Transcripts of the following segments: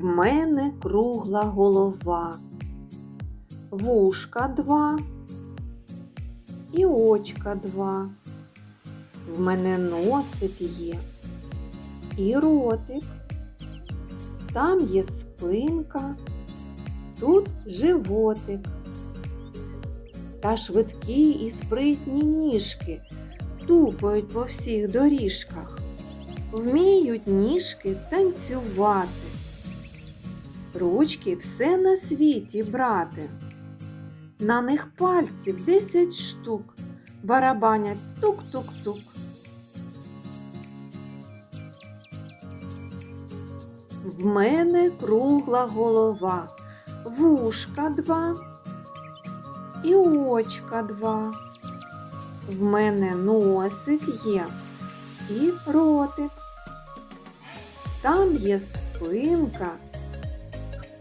В мене кругла голова, вушка два і очка два. В мене носик є і ротик. Там є спинка, тут животик. Та швидкі і спритні ніжки тупають по всіх доріжках. Вміють ніжки танцювати. Ручки все на світі брати. На них пальців десять штук, барабанять тук-тук-тук. В мене кругла голова, вушка два і очка два. В мене носик є і ротик. Там є спинка,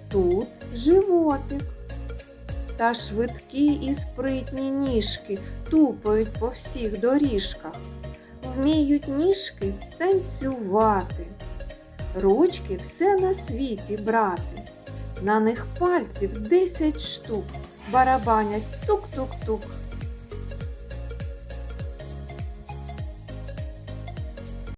тут животик. Та швидкі і спритні ніжки тупають по всіх доріжках. Вміють ніжки танцювати. Ручки все на світі брати. На них пальців десять штук, барабанять тук-тук-тук.